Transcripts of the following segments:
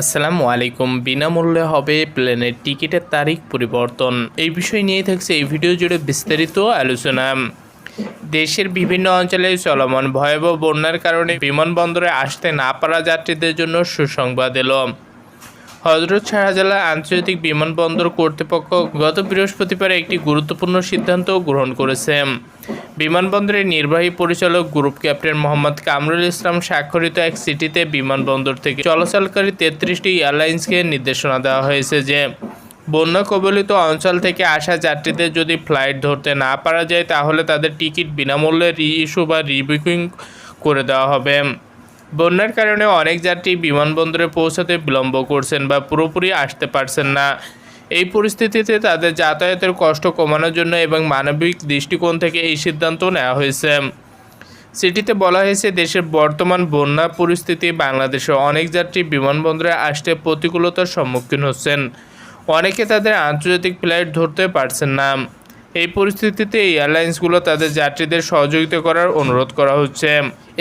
আসসালামু আলাইকুম। বিনামূল্যে হবে প্লেনের টিকিটের তারিখ পরিবর্তন। এই বিষয় নিয়ে থাকছে এই ভিডিও জুড়ে বিস্তারিত আলোচনা। দেশের বিভিন্ন অঞ্চলে চলমান ভয়াবহ বন্যার কারণে বিমানবন্দরে আসতে না পারা যাত্রীদের জন্য সুসংবাদ এলো। হজরত শাহজালাল আন্তর্জাতিক বিমানবন্দর কর্তৃপক্ষ গত বৃহস্পতিবার একটি গুরুত্বপূর্ণ সিদ্ধান্ত গ্রহণ করেছে। বিমানবন্দরের নির্বাহী পরিচালক গ্রুপ ক্যাপ্টেন মোহাম্মদ কামরুল ইসলাম স্বাক্ষরিত এক সিটিতে বিমানবন্দর থেকে চলাচলকারী তেত্রিশটি এয়ারলাইন্সকে নির্দেশনা দেওয়া হয়েছে যে, বন্যা কবলিত অঞ্চল থেকে আসা যাত্রীদের যদি ফ্লাইট ধরতে না পারা যায়, তাহলে তাদের টিকিট বিনামূল্যে রি ইস্যু বা রিবুকিং করে দেওয়া হবে। বন্যার কারণে অনেক যাত্রী বিমানবন্দরে পৌঁছাতে বিলম্ব করছেন বা পুরোপুরি আসতে পারছেন না। এই পরিস্থিতিতে তাদের যাতায়াতের কষ্ট কমানোর জন্য এবং মানবিক দৃষ্টিকোণ থেকে এই সিদ্ধান্ত নেওয়া হয়েছে। সিটিতে বলা হয়েছে, দেশের বর্তমান বন্যা পরিস্থিতি বাংলাদেশে অনেক যাত্রী বিমানবন্দরে আসতে প্রতিকূলতার সম্মুখীন হচ্ছেন। অনেকে তাদের আন্তর্জাতিক ফ্লাইট ধরতে পারছেন না। এই পরিস্থিতিতে এয়ারলাইন্সগুলো তাদের যাত্রীদের সহযোগিতা করার অনুরোধ করা হচ্ছে।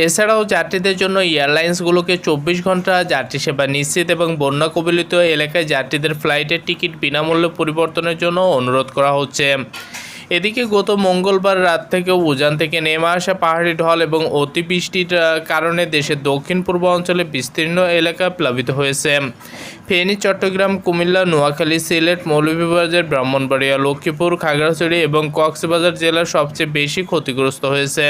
এছাড়াও যাত্রীদের জন্য এয়ারলাইন্সগুলোকে চব্বিশ ঘণ্টা যাত্রী সেবা নিশ্চিত এবং বন্যা কবলিত এলাকায় যাত্রীদের ফ্লাইটের টিকিট বিনামূল্যে পরিবর্তনের জন্য অনুরোধ করা হচ্ছে। এদিকে গত মঙ্গলবার রাত থেকে উজান থেকে নেমে আসা পাহাড়ি ঢল এবং অতিবৃষ্টির কারণে দেশের দক্ষিণ পূর্ব অঞ্চলে বিস্তীর্ণ এলাকা প্লাবিত হয়েছে। ফেনী, চট্টগ্রাম, কুমিল্লা, নোয়াখালী, সিলেট, মৌলভীবাজার, ব্রাহ্মণবাড়িয়া, লক্ষ্মীপুর, খাগড়াছড়ি এবং কক্সবাজার জেলা সবচেয়ে বেশি ক্ষতিগ্রস্ত হয়েছে।